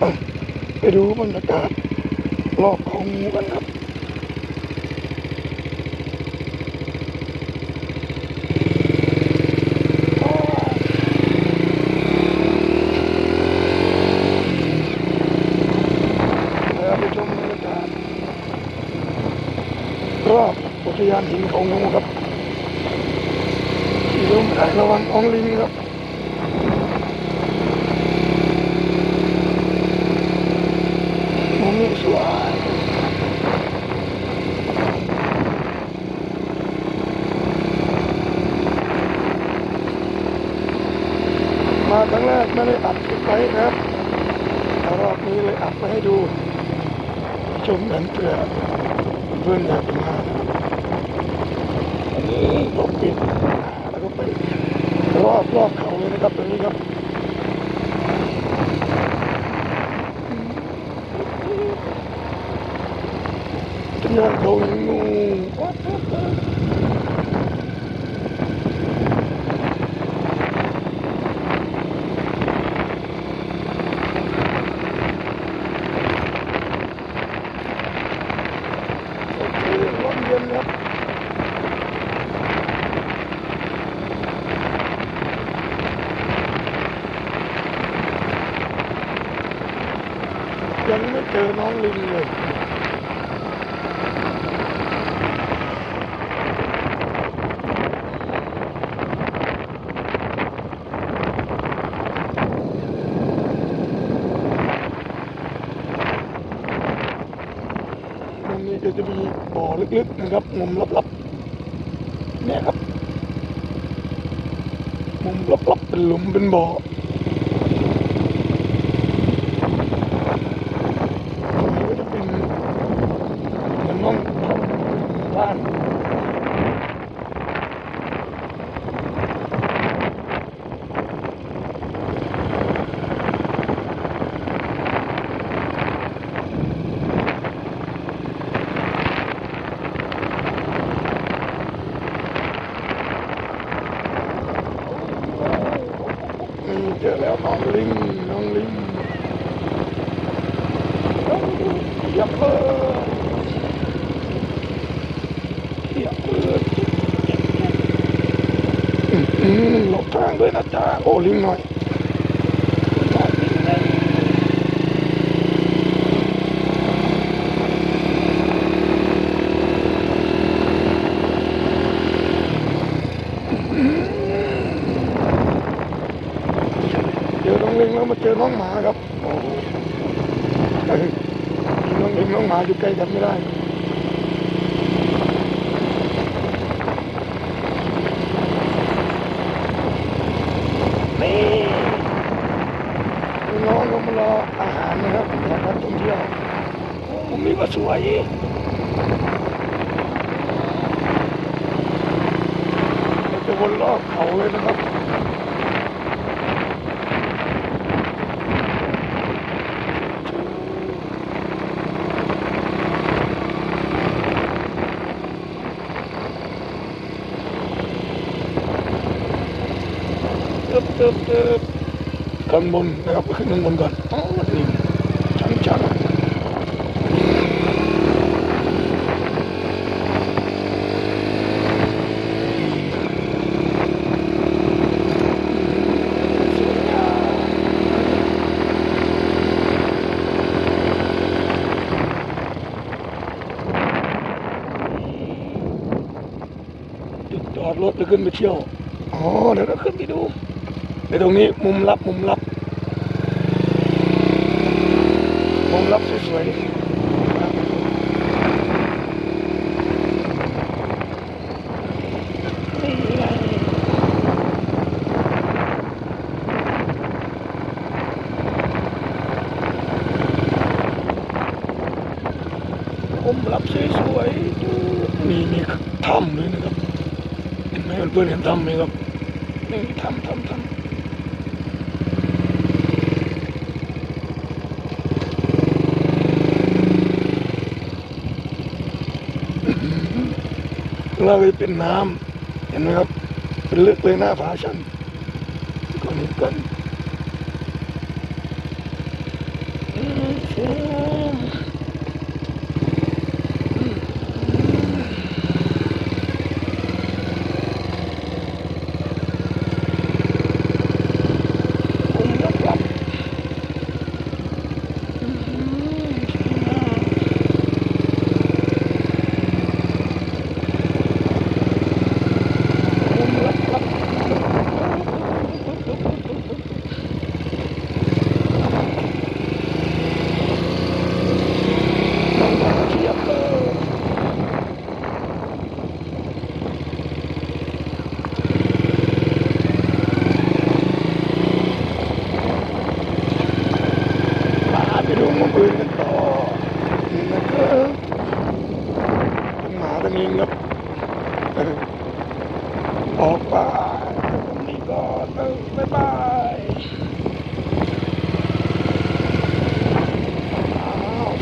เอ้าไปดูบรรยากาศรอบของหมูกันครับรอบอุทยานหินขางูครับที่ร่มถ่ายระวังของลิงครับมุมนี้สวยมาครั้งแรก ไม่ได้อัดคลิปไว้ครับแต่รอบนี้เลยอัดมาให้ดู ชมกันเพื่อเพื่อนอยากจะมานะครับอันนี้ก็ปิดแล้วก็ไปรอบรอบเขาเลยนะครับตรงนี้ครับจะยานเขางูโอเคร้อนเย็นครับยังไม่ เจอน้องลิงเลยตรงนี้ก็จะมีบ่อลึกๆนะครับ มุมลับๆเนี่ยครับ มุมลับๆเป็นหลุมเป็นบ่อตรงนี้ก็จะเป็นเหมือนห้องบ้านนี่เจอแล้วน้องลิงน้องลิงน้องลิงเยียบเลยเยียบเลยอืมอืมหลบทาง ด้วยนะจ๊ะโอ้ลิงหน่อยเจอน้องลิงแล้วมาเจอน้องหมาครับน้องลิงน้องหมาอยู่ใกล้กันไม่ได้ นี่น้องก็มารออาหารนะครับจากนักท่องเที่ยวโอ้มุมนี้ก็สวย เราจะวนรอบเขาเลยนะครับเติบเติบเติบข้างบนนะครับขึ้นข้างบนก่อนอ๋อนี่ชันชันสวยงามจุด จอดรถแล้วขึ้นไปเที่ยว อ๋อ เดี๋ยวเราขึ้นไปดูในตรงนี้มุมลับมุมลับ มุมลับสวยๆมุมลับสวยๆดูนี่มีถ้ำเลยนะครับ นไหมเพื่อนเห็นถ้ำไหมครับนี่ถ้ำถ้ำถ้ำเราเลยเป็นน้ำเห็นไหมครับ เป็นลึกเลยหน้าผาชันก่อนนี้กัน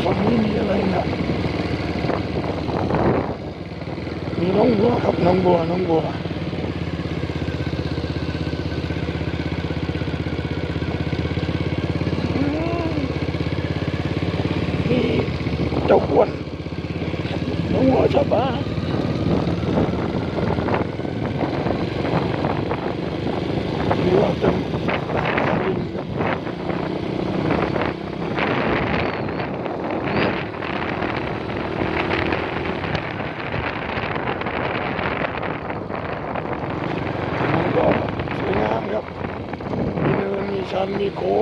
ฝั่งนี้มีอะไรนะมีน้องบัวครับน้องบัวน้องบัวนี่เจ้าอ้วนน้องบัวชาวบ้าน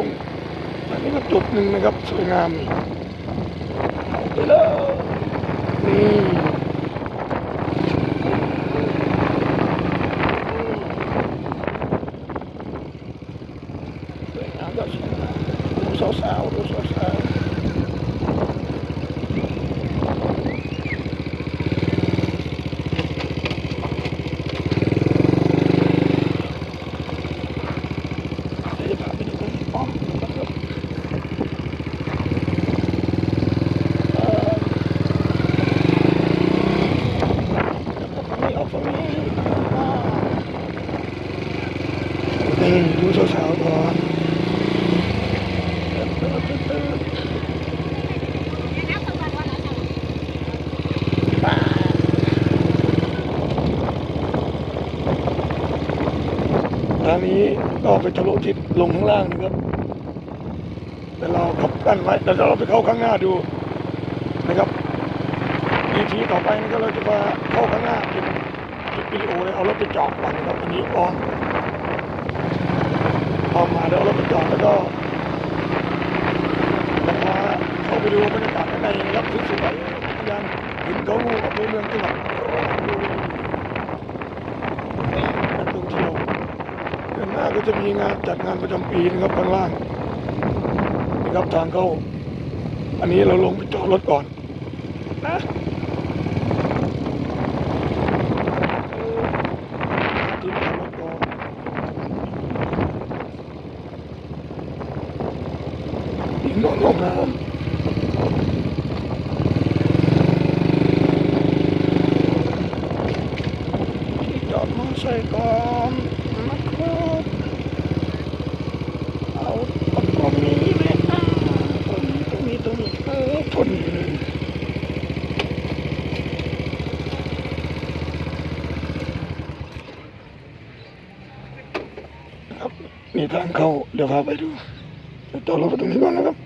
งอันนี้ก็จุดหนึ่งนะครับ สวยงามนี่เอาไปเลยนี่สวยงามก็สวยงามดูสาวๆดูสาวๆเดี๋ยวจะพาไปดูป้อมนะครับเอ่อแล้วก็ฝั่ง นี้ออกฝั่งนี้อ่านี่ดูสาวๆก่อนทางนี้ก็ไปทะลุทิศลงข้างล่างนะครับ แต่เราขับกั้นไว้แต่เราไปเข้าข้างหน้าดูนะครับ EP ต่อไปนี่ก็เราจะมาเข้าข้างหน้า วิดีโอเลยเอารถไปจอดก่อนนะครับอันนี้อ้อมอ้อมมาแล้วเอารถไปจอดแล้วก็จะพาเข้าไปดูบรรยากาศข้างในนะครับสวยๆยังเห็นเขางูกับเมืองจังหวัดราชบุรีนักท่องเที่ยวเดือนหน้าก็จะมีงานจัดงานประจำปีนะครับข้างล่างนะครับทางเข้าอันนี้เราลงไปจอดรถก่อนนะ ที่จอดรถก่อนนี่ นอนลงน้ำที่จอดมอเตอร์ไซค์ก่อนนะครับเอาตรงนี้เลยอะตรงนี้ตรงนี้ตรงนี้เออทนอยู่เลยครับนี่ทางเข้าเดี๋ยวพาไปดูจอดรถตรงนี้ก่อนนะครับ